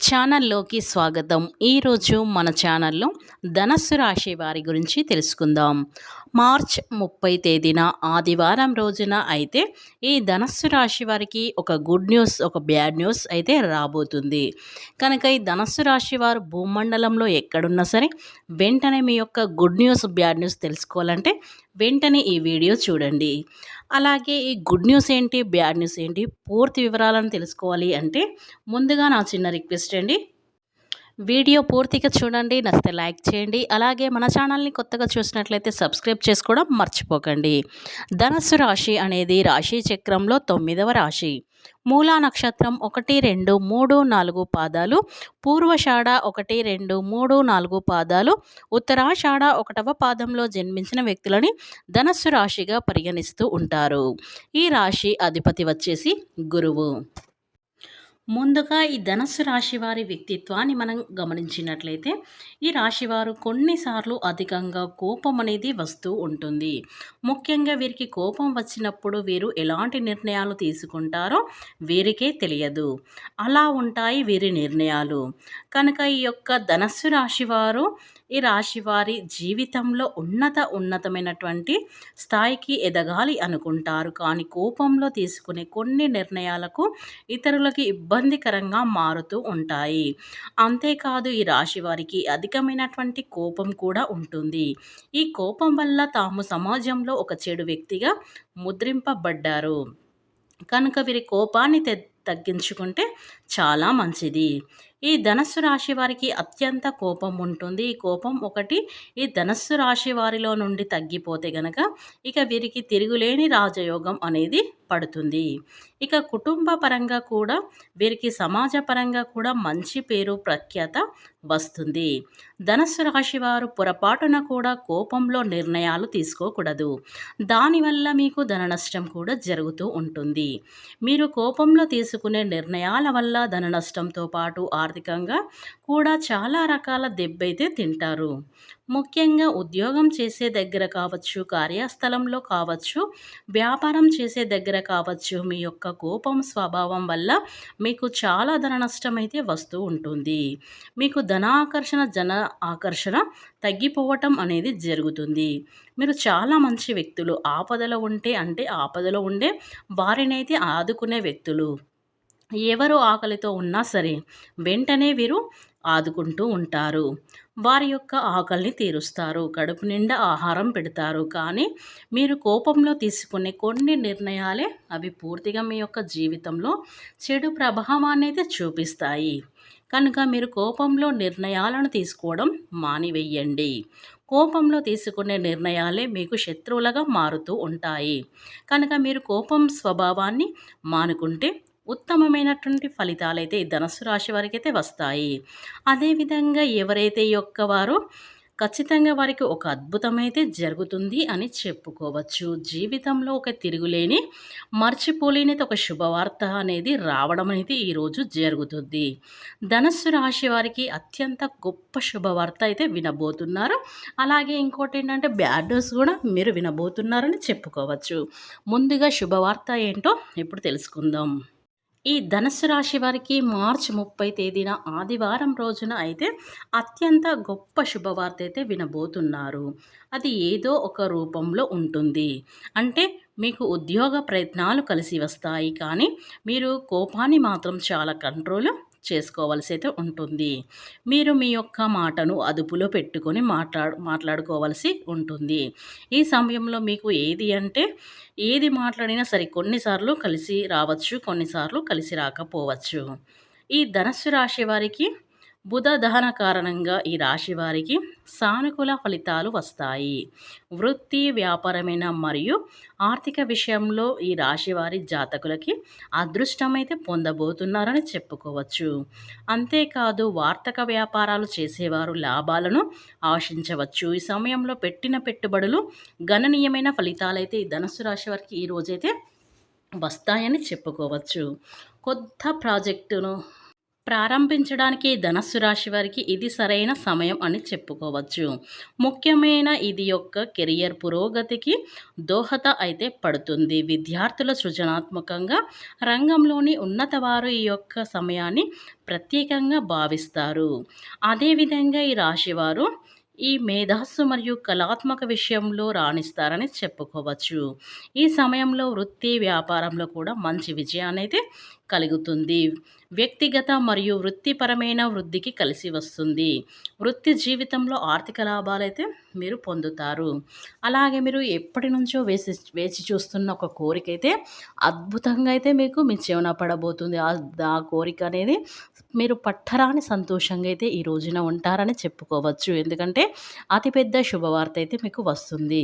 ఛానల్లోకి స్వాగతం. ఈరోజు మన ఛానల్లో ధనస్సు రాశి వారి గురించి తెలుసుకుందాం. మార్చ్ ముప్పై తేదీన ఆదివారం రోజున అయితే ఈ ధనస్సు రాశి వారికి ఒక గుడ్ న్యూస్ ఒక బ్యాడ్ న్యూస్ అయితే రాబోతుంది. కనుక ఈ ధనస్సు రాశి వారు భూమండలంలో ఎక్కడున్నా సరే వెంటనే మీ యొక్క గుడ్ న్యూస్ బ్యాడ్ న్యూస్ తెలుసుకోవాలంటే వెంటనే ఈ వీడియో చూడండి. అలాగే ఈ గుడ్ న్యూస్ ఏంటి బ్యాడ్ న్యూస్ ఏంటి పూర్తి వివరాలను తెలుసుకోవాలి అంటే ముందుగా నా చిన్న రిక్వెస్ట్ అండి వీడియో పూర్తిగా చూడండి నచ్చితే లైక్ చేయండి అలాగే మన ఛానల్ని కొత్తగా చూసినట్లయితే సబ్స్క్రైబ్ చేసుకోవడం మర్చిపోకండి. ధనస్సు రాశి అనేది రాశి చక్రంలో తొమ్మిదవ రాశి. మూలా నక్షత్రం ఒకటి రెండు మూడు నాలుగు పాదాలు పూర్వషాఢ ఒకటి రెండు మూడు నాలుగు పాదాలు ఉత్తరాషాఢ ఒకటవ పాదంలో జన్మించిన వ్యక్తులని ధనస్సు రాశిగా పరిగణిస్తూ ఉంటారు. ఈ రాశి అధిపతి వచ్చేసి గురువు. ముందుగా ఈ ధనస్సు రాశి వారి వ్యక్తిత్వాన్ని మనం గమనించినట్లయితే ఈ రాశివారు కొన్నిసార్లు అధికంగా కోపం అనేది వస్తూ ఉంటుంది. ముఖ్యంగా వీరికి కోపం వచ్చినప్పుడు వీరు ఎలాంటి నిర్ణయాలు తీసుకుంటారో వీరికే తెలియదు. అలా ఉంటాయి వీరి నిర్ణయాలు. కనుక ఈ యొక్క ధనస్సు రాశివారు ఈ రాశి వారి జీవితంలో ఉన్నత ఉన్నతమైనటువంటి స్థాయికి ఎదగాలి అనుకుంటారు. కానీ కోపంలో తీసుకునే కొన్ని నిర్ణయాలకు ఇతరులకి ఇబ్బందికరంగా మారుతూ ఉంటాయి. అంతేకాదు ఈ రాశి వారికి అధికమైనటువంటి కోపం కూడా ఉంటుంది. ఈ కోపం వల్ల తాము సమాజంలో ఒక చెడు వ్యక్తిగా ముద్రింపబడ్డారు. కనుక వీరి కోపాన్ని తగ్గించుకుంటే చాలా మంచిది. ఈ ధనస్సు రాశి వారికి అత్యంత కోపం ఉంటుంది. ఈ కోపం ఒకటి ఈ ధనస్సు రాశి వారిలో నుండి తగ్గిపోతే గనక ఇక వీరికి తిరుగులేని రాజయోగం అనేది పడుతుంది. ఇక కుటుంబ పరంగా కూడా వీరికి సమాజ పరంగా కూడా మంచి పేరు ప్రఖ్యాత వస్తుంది. ధనస్సు రాశి వారు పొరపాటున కూడా కోపంలో నిర్ణయాలు తీసుకోకూడదు. దానివల్ల మీకు ధన నష్టం కూడా జరుగుతూ ఉంటుంది. మీరు కోపంలో తీసుకునే నిర్ణయాల వల్ల ధన నష్టంతో పాటు ఆర్థికంగా కూడా చాలా రకాల దెబ్బైతే తింటారు. ముఖ్యంగా ఉద్యోగం చేసే దగ్గర కావచ్చు కార్యస్థలంలో కావచ్చు వ్యాపారం చేసే దగ్గర కావచ్చు మీ యొక్క కోపం స్వభావం వల్ల మీకు చాలా ధన నష్టం అయితే వస్తూ ఉంటుంది. మీకు ధన ఆకర్షణ జన ఆకర్షణ తగ్గిపోవటం అనేది జరుగుతుంది. మీరు చాలా మంచి వ్యక్తులు. ఆపదలో ఉంటే అంటే ఆపదలో ఉండే వారినైతే ఆదుకునే వ్యక్తులు. ఎవరు ఆకలితో ఉన్నా సరే వెంటనే వీరు ఆదుకుంటూ ఉంటారు. వారి యొక్క ఆకలిని తీరుస్తారు. కడుపు నిండా ఆహారం పెడతారు. కానీ మీరు కోపంలో తీసుకునే కొన్ని నిర్ణయాలే అవి పూర్తిగా మీ యొక్క జీవితంలో చెడు ప్రభావాన్ని అయితే చూపిస్తాయి. కనుక మీరు కోపంలో నిర్ణయాలను తీసుకోవడం మానివేయండి. కోపంలో తీసుకునే నిర్ణయాలే మీకు శత్రువులుగా మారుతూ ఉంటాయి. కనుక మీరు కోపం స్వభావాన్ని మానుకుంటే ఉత్తమమైనటువంటి ఫలితాలు అయితే ధనస్సు రాశి వారికి అయితే వస్తాయి. అదేవిధంగా ఎవరైతే యొక్క వారు ఖచ్చితంగా వారికి ఒక అద్భుతమైతే జరుగుతుంది అని చెప్పుకోవచ్చు. జీవితంలో ఒక తిరుగులేని మర్చిపోలేని ఒక శుభవార్త అనేది రావడం అనేది ఈరోజు జరుగుతుంది. ధనస్సు రాశి వారికి అత్యంత గొప్ప శుభవార్త అయితే వినబోతున్నారు. అలాగే ఇంకోటి ఏంటంటే బ్యాడ్ న్యూస్ కూడా మీరు వినబోతున్నారని చెప్పుకోవచ్చు. ముందుగా శుభవార్త ఏంటో ఇప్పుడు తెలుసుకుందాం. ఈ ధనుసు రాశి వారికి మార్చ్ ముప్పై తేదీన ఆదివారం రోజున అయితే అత్యంత గొప్ప శుభవార్త అయితే వినబోతున్నారు. అది ఏదో ఒక రూపంలో ఉంటుంది. అంటే మీకు ఉద్యోగ ప్రయత్నాలు కలిసి వస్తాయి కానీ మీరు కోపాన్ని మాత్రం చాలా కంట్రోల్ చేసుకోవాల్సి అయితే ఉంటుంది. మీరు మీ యొక్క మాటను అదుపులో పెట్టుకొని మాట్లాడు మాట్లాడుకోవాల్సి ఉంటుంది. ఈ సమయంలో మీకు ఏది అంటే ఏది మాట్లాడినా సరే కొన్నిసార్లు కలిసి రావచ్చు కొన్నిసార్లు కలిసి రాకపోవచ్చు. ఈ ధనస్సు రాశి వారికి బుధ దహన కారణంగా ఈ రాశి వారికి సానుకూల ఫలితాలు వస్తాయి. వృత్తి వ్యాపారమైన మరియు ఆర్థిక విషయంలో ఈ రాశి వారి జాతకులకి అదృష్టమైతే పొందబోతున్నారని చెప్పుకోవచ్చు. అంతేకాదు వార్తక వ్యాపారాలు చేసేవారు లాభాలను ఆశించవచ్చు. ఈ సమయంలో పెట్టిన పెట్టుబడులు గణనీయమైన ఫలితాలైతే ఈ ధనుసు రాశి వారికి ఈరోజైతే వస్తాయని చెప్పుకోవచ్చు. కొత్త ప్రాజెక్టును ప్రారంభించడానికి ధనస్సు రాశి వారికి ఇది సరైన సమయం అని చెప్పుకోవచ్చు. ముఖ్యమైన ఇది యొక్క కెరియర్ పురోగతికి దోహద అయితే పడుతుంది. విద్యార్థుల సృజనాత్మకంగా రంగంలోని ఉన్నత వారు ఈ యొక్క సమయాన్ని ప్రత్యేకంగా భావిస్తారు. అదేవిధంగా ఈ రాశివారు ఈ మేధస్సు మరియు కళాత్మక విషయంలో రాణిస్తారని చెప్పుకోవచ్చు. ఈ సమయంలో వృత్తి వ్యాపారంలో కూడా మంచి విజయాన్ని అయితే కలుగుతుంది. వ్యక్తిగత మరియు వృత్తిపరమైన వృద్ధికి కలిసి వస్తుంది. వృత్తి జీవితంలో ఆర్థిక లాభాలైతే మీరు పొందుతారు. అలాగే మీరు ఎప్పటి నుంచో వేసి వేచి చూస్తున్న ఒక కోరిక అయితే అద్భుతంగా అయితే మీకు మీ జీవన పడబోతుంది. ఆ కోరిక అనేది మీరు పట్టరాని సంతోషంగా అయితే ఈ రోజున ఉంటారని చెప్పుకోవచ్చు. ఎందుకంటే అతిపెద్ద శుభవార్త అయితే మీకు వస్తుంది.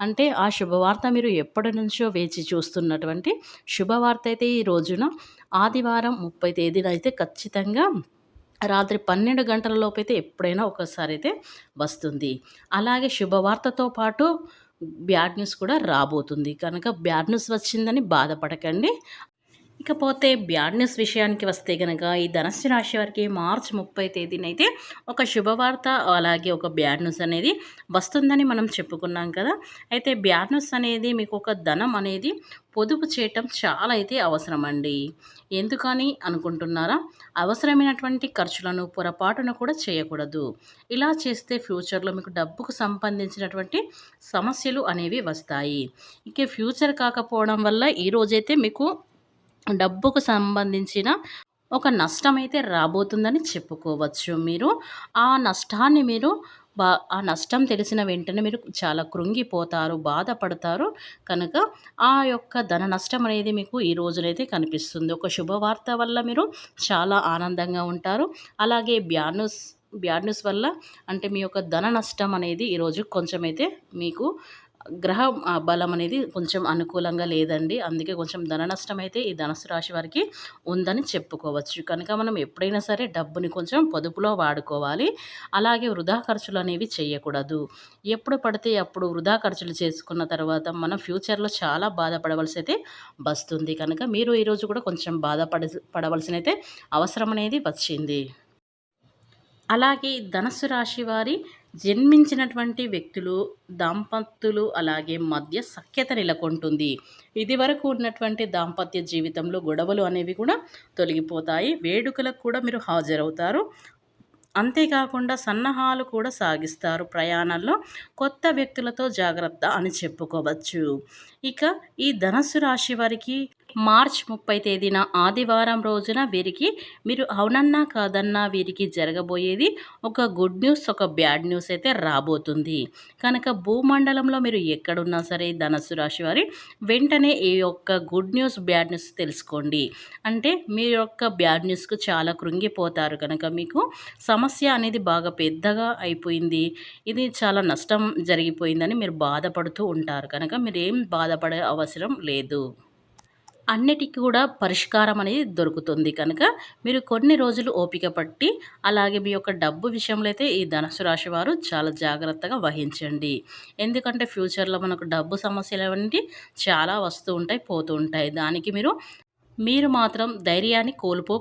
అంటే ఆ శుభవార్త మీరు ఎప్పటి నుంచో వేచి చూస్తున్నటువంటి శుభవార్త అయితే ఈ రోజున ఆదివారం ముప్పై తేదీన అయితే ఖచ్చితంగా రాత్రి పన్నెండు గంటలలోపు అయితే ఎప్పుడైనా ఒకసారి అయితే వస్తుంది. అలాగే శుభవార్తతో పాటు బ్యాడ్ న్యూస్ కూడా రాబోతుంది. కనుక బ్యాడ్ న్యూస్ వచ్చిందని బాధపడకండి. ఇకపోతే బ్యాడ్ న్యూస్ విషయానికి వస్తే కనుక ఈ ధనస్సు రాశి వారికి మార్చ్ ముప్పై తేదీనైతే ఒక శుభవార్త అలాగే ఒక బ్యాడ్ న్యూస్ అనేది వస్తుందని మనం చెప్పుకున్నాం కదా. అయితే బ్యాడ్ న్యూస్ అనేది మీకు ఒక ధనం అనేది పొదుపు చేయటం చాలా అయితే అవసరం అండి ఎందుకని అనుకుంటున్నారా? అవసరమైనటువంటి ఖర్చులను పొరపాటును కూడా చేయకూడదు. ఇలా చేస్తే ఫ్యూచర్లో మీకు డబ్బుకు సంబంధించినటువంటి సమస్యలు అనేవి వస్తాయి. ఇక ఫ్యూచర్ కాకపోవడం వల్ల ఈరోజైతే మీకు డబ్బుకు సంబంధించిన ఒక నష్టం అయితే రాబోతుందని చెప్పుకోవచ్చు మీరు. ఆ నష్టాన్ని మీరు బా ఆ నష్టం తెలిసిన వెంటనే మీరు చాలా కృంగిపోతారు బాధపడతారు. కనుక ఆ యొక్క ధన నష్టం అనేది మీకు ఈ రోజునైతే కనిపిస్తుంది. ఒక శుభవార్త వల్ల మీరు చాలా ఆనందంగా ఉంటారు. అలాగే బ్యానస్ బ్యాడ్ న్యూస్ వల్ల అంటే మీ యొక్క ధన నష్టం అనేది ఈరోజు కొంచెం అయితే మీకు గ్రహ బలం అనేది కొంచెం అనుకూలంగా లేదండి. అందుకే కొంచెం ధన నష్టం అయితే ఈ ధనస్సు రాశి వారికి ఉందని చెప్పుకోవచ్చు. కనుక మనం ఎప్పుడైనా సరే డబ్బుని కొంచెం పొదుపులో వాడుకోవాలి. అలాగే వృధా ఖర్చులు అనేవి చేయకూడదు. ఎప్పుడు పడితే అప్పుడు వృధా ఖర్చులు చేసుకున్న తర్వాత మనం ఫ్యూచర్లో చాలా బాధపడవలసి అయితే వస్తుంది. కనుక మీరు ఈరోజు కూడా కొంచెం బాధపడ పడవలసిన అయితే అవసరం అనేది వచ్చింది. అలాగే ధనస్సు రాశి వారి జన్మించినటువంటి వ్యక్తులు దాంపత్యులు అలాగే మధ్య సఖ్యత నెలకొంటుంది. ఇది వరకు ఉన్నటువంటి దాంపత్య జీవితంలో గొడవలు అనేవి కూడా తొలగిపోతాయి. వేడుకలకు కూడా మీరు హాజరవుతారు. అంతేకాకుండా సన్నాహాలు కూడా సాగిస్తారు ప్రయాణంలో. కొత్త వ్యక్తులతో జాగ్రత్త అని చెప్పుకోవచ్చు. ఇక ఈ ధనస్సు రాశి వారికి మార్చ్ ముప్పై తేదీన ఆదివారం రోజున వీరికి మీరు అవునన్నా కాదన్నా వీరికి జరగబోయేది ఒక గుడ్ న్యూస్ ఒక బ్యాడ్ న్యూస్ అయితే రాబోతుంది. కనుక భూమండలంలో మీరు ఎక్కడున్నా సరే ధనస్సు రాశి వారి వెంటనే ఈ యొక్క గుడ్ న్యూస్ బ్యాడ్ న్యూస్ తెలుసుకోండి. అంటే మీ యొక్క బ్యాడ్ న్యూస్కు చాలా కృంగిపోతారు కనుక మీకు సమస్య అనేది బాగా పెద్దగా అయిపోయింది. ఇది చాలా నష్టం జరిగిపోయిందని మీరు బాధపడుతూ ఉంటారు. కనుక మీరు ఏం బాధపడే అవసరం లేదు. అన్నిటికీ కూడా పరిష్కారం అనేది దొరుకుతుంది కనుక మీరు కొన్ని రోజులు ఓపిక పట్టి అలాగే మీ యొక్క డబ్బు విషయంలో అయితే ఈ ధనుసు రాశి వారు చాలా జాగ్రత్తగా వహించండి. ఎందుకంటే ఫ్యూచర్లో మనకు డబ్బు సమస్యలు అనేవి చాలా వస్తూ ఉంటాయి పోతూ ఉంటాయి. దానికి మీరు మీరు మాత్రం ధైర్యాన్ని కోల్పో